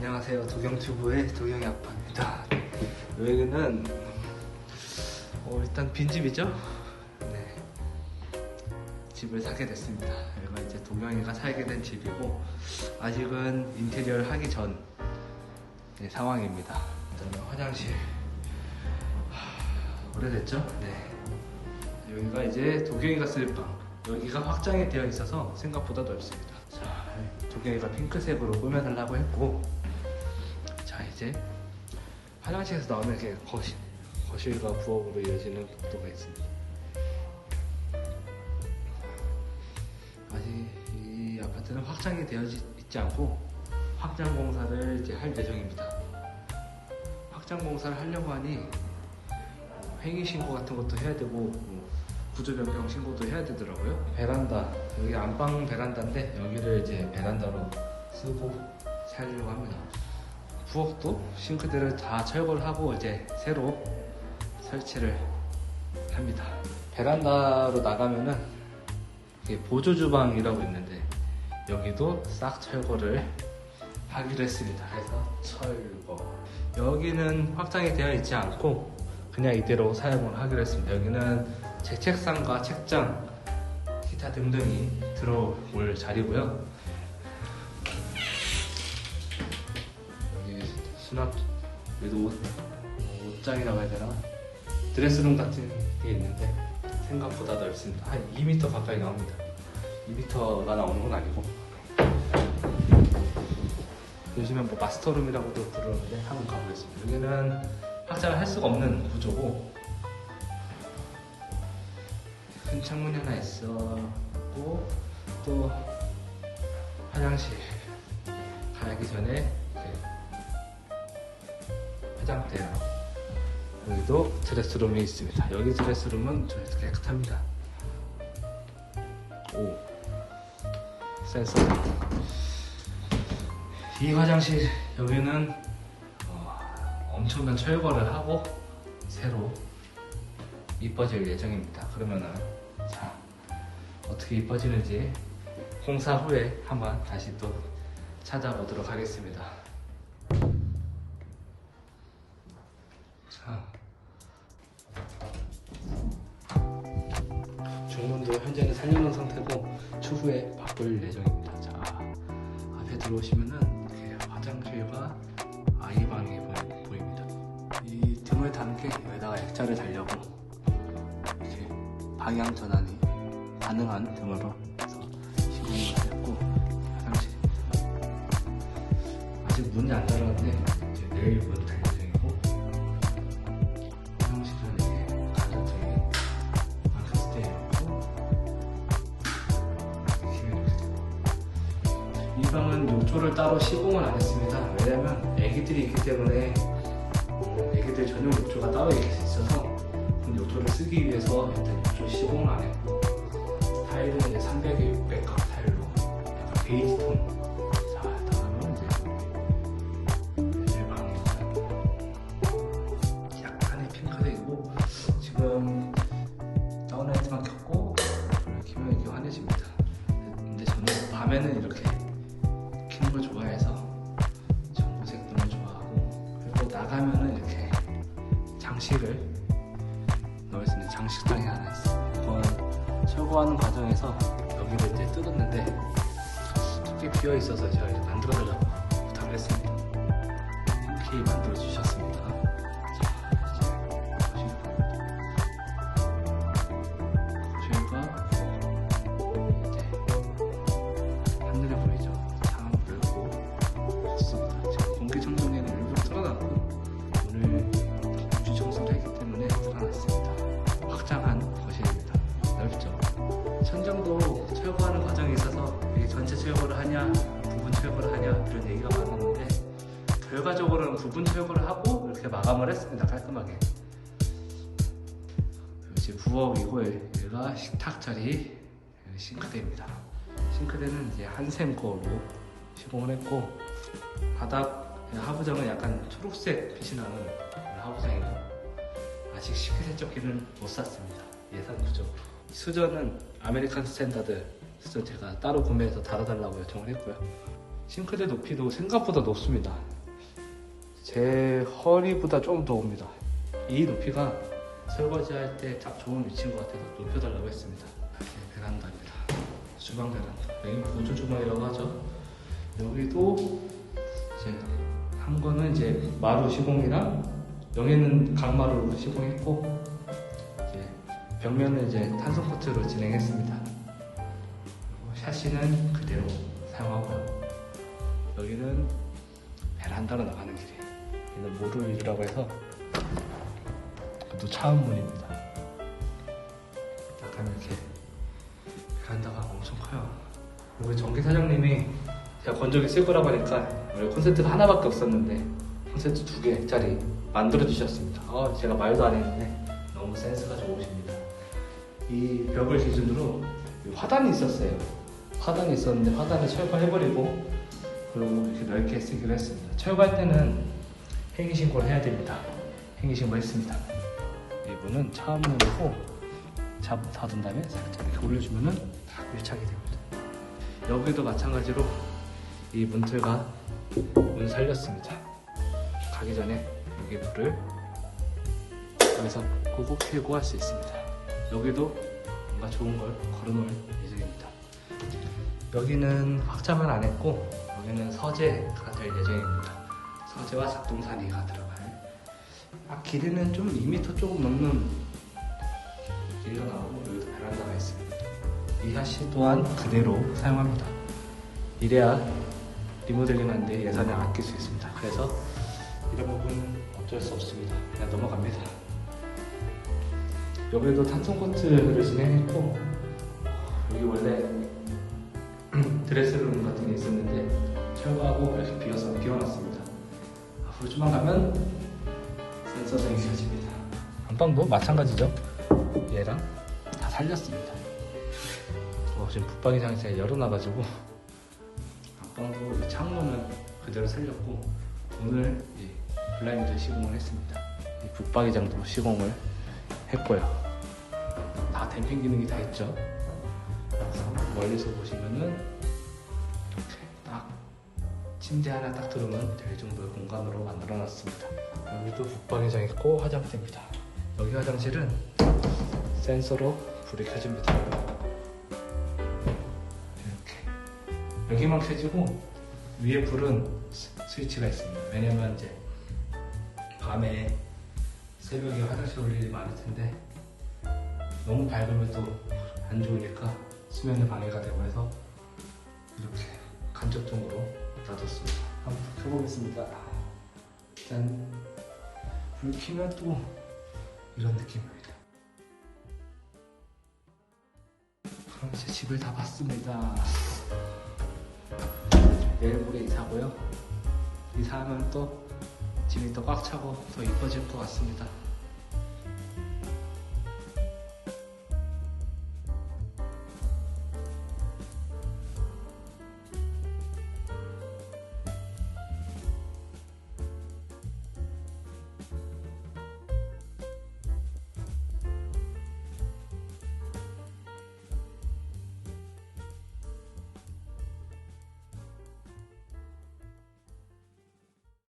안녕하세요. 도경튜브의 도경이 아빠입니다. 여기는 어, 일단 빈집이죠? 네. 집을 사게 됐습니다. 여기가 이제 도경이가 살게 된 집이고 아직은 인테리어를 하기 전 네, 상황입니다. 일단 화장실 하, 오래됐죠? 네. 여기가 이제 도경이가 쓸 방. 여기가 확장이 되어 있어서 생각보다 넓습니다. 자, 도경이가 핑크색으로 꾸며달라고 했고, 자 이제 화장실에서 나오는 이렇게 거실, 거실과 부엌으로 이어지는 복도가 있습니다. 아직 이 아파트는 확장이 되어 있지 않고 확장 공사를 이제 할 예정입니다. 확장 공사를 하려고 하니 행위 신고 같은 것도 해야 되고 뭐 구조 변경 신고도 해야 되더라고요. 베란다 여기 안방 베란다인데 여기를 이제 베란다로 쓰고 살려고 합니다. 부엌도 싱크대를 다 철거를 하고 이제 새로 설치를 합니다. 베란다로 나가면은 보조 주방이라고 있는데 여기도 싹 철거를 하기로 했습니다. 그래서 철거. 여기는 확장이 되어 있지 않고 그냥 이대로 사용을 하기로 했습니다. 여기는 제 책상과 책장, 기타 등등이 들어올 자리고요. 수납, 여기도 옷, 옷장이라고 해야 되나? 드레스룸 같은 게 있는데 생각보다 넓습니다. 한 2m 가까이 나옵니다. 2m가 나오는 건 아니고 요즘엔 뭐 마스터룸이라고도 부르는데 한번 가보겠습니다. 여기는 확장을 할 수가 없는 구조고 큰 창문이 하나 있었고 또 화장실 가기 전에 화장대랑 여기도 드레스룸이 있습니다. 여기 드레스룸은 좀 깨끗합니다. 오 센서 이 화장실 여기는 어, 엄청난 철거를 하고 새로 이뻐질 예정입니다. 그러면은 자 어떻게 이뻐지는지 공사 후에 한번 다시 또 찾아보도록 하겠습니다. 중문도 현재는 살려놓은 상태고 추후에 바꿀 예정입니다. 자 앞에 들어오시면은 화장실과 아이방이 보입니다. 이 등을 담게 여기다가 액자를 달려고 이렇게 방향 전환이 가능한 등으로 해서 시공을 했고 화장실 아직 문이 안 달았는데 이제 내일 문 욕조를 따로 시공을 안 했습니다. 왜냐면 애기들이 있기 때문에 애기들 전용 욕조가 따로 있어서 그 욕조를 쓰기 위해서 일단 욕조 시공을 안 했고 타일은 이제 300에 600 각 타일로 약간 베이지 톤. 장식을 넣을 수 있는 장식장이 하나 있어요. 이건 철거하는 과정에서 여기를 이제 뜯었는데 툭게 비어 있어서 제가 이제 만들어 달라고 부탁을 했습니다. 흔쾌히 만들어 주셨습니다. 천정도 철거하는 과정에 있어서 전체 철거를 하냐 부분 철거를 하냐 이런 얘기가 많았는데 결과적으로는 부분 철거를 하고 이렇게 마감을 했습니다. 깔끔하게. 이제 부엌이고 여기가 식탁 자리 싱크대입니다. 싱크대는 이제 한샘 거로 시공을 했고 바닥 하부장은 약간 초록색 빛이 나는 하부장이고 아직 식기세척기는 못 샀습니다. 예산 부족. 수저는 아메리칸 스탠다드 수저 제가 따로 구매해서 달아달라고 요청을 했고요. 싱크대 높이도 생각보다 높습니다. 제 허리보다 좀 더 옵니다. 이 높이가 설거지 할 때 딱 좋은 위치인 것 같아서 높여달라고 했습니다. 이제 베란다입니다. 주방 베란다. 여기 보조 주방이라고 하죠. 여기도 이제 한 거는 이제 마루 시공이랑 여기는 강마루로 시공했고 벽면은 이제 탄소 코트로 진행했습니다. 샤시는 그대로 사용하고요. 여기는 베란다로 나가는 길이에요. 여기는 모루일이라고 해서 또 차은문입니다. 약간 이렇게 베란다가 엄청 커요. 우리 전기 사장님이 제가 건조기 쓸 거라고 하니까 원래 콘센트가 하나밖에 없었는데 콘센트 두 개짜리 만들어 주셨습니다. 어, 제가 말도 안 했는데 너무 센스가 좋으십니다. 이 벽을 기준으로 화단이 있었어요. 화단이 있었는데 화단을 철거해버리고 그리고 이렇게 넓게 쓰기로 했습니다. 철거할 때는 행위 신고를 해야 됩니다. 행위 신고 했습니다. 이분은 차문이고 잡 닫은 다음에 살짝 이렇게 올려주면은 딱 밀착이 됩니다. 여기도 마찬가지로 이 문틀과 문 살렸습니다. 가기 전에 여기 물을 여기서 꾹꾹 펴고 할 수 있습니다. 여기도 뭔가 좋은 걸 걸어놓을 예정입니다. 여기는 확장을 안 했고 여기는 서재가 될 예정입니다. 서재와 작동산이가 들어갈. 아, 길이는 좀 2m 조금 넘는 길이가 나오고 여기도 베란다가 있습니다. 이 하시 또한 그대로 사용합니다. 이래야 리모델링하는데 예산을 아낄 수 있습니다. 그래서 이런 부분은 어쩔 수 없습니다. 그냥 넘어갑니다. 여기도 탄성 코트를 진행했고 여기 원래 드레스룸 같은 게 있었는데 철거하고 이렇게 비어서 비워놨습니다. 앞으로 좀만 가면 센서등이 켜집니다. 안방도 마찬가지죠. 얘랑 다 살렸습니다. 어, 지금 붙박이장이 제가 열어놔가지고 안방도 이 창문은 그대로 살렸고 오늘 이 블라인드 시공을 했습니다. 이 붙박이장도 시공을 했고요. 다 댐핑 기능이 다 있죠. 멀리서 보시면은 딱 침대 하나 딱 들으면 될 정도의 공간으로 만들어놨습니다. 여기도 붙박이장 있고 화장대입니다. 여기 화장실은 센서로 불이 켜집니다. 이렇게 여기만 켜지고 위에 불은 스- 스위치가 있습니다. 왜냐면 이제 밤에 새벽에 화장실 올 일이 많을 텐데 너무 밝으면 또 안 좋으니까 수면에 방해가 되고 해서 이렇게 간접적으로 놔뒀습니다. 한번 켜보겠습니다. 짠. 불 켜면 또 이런 느낌입니다. 그럼 이제 집을 다 봤습니다. 내일 모레 이사고요. 이사하면 또 집이 더 꽉 차고 더 이뻐질 것 같습니다.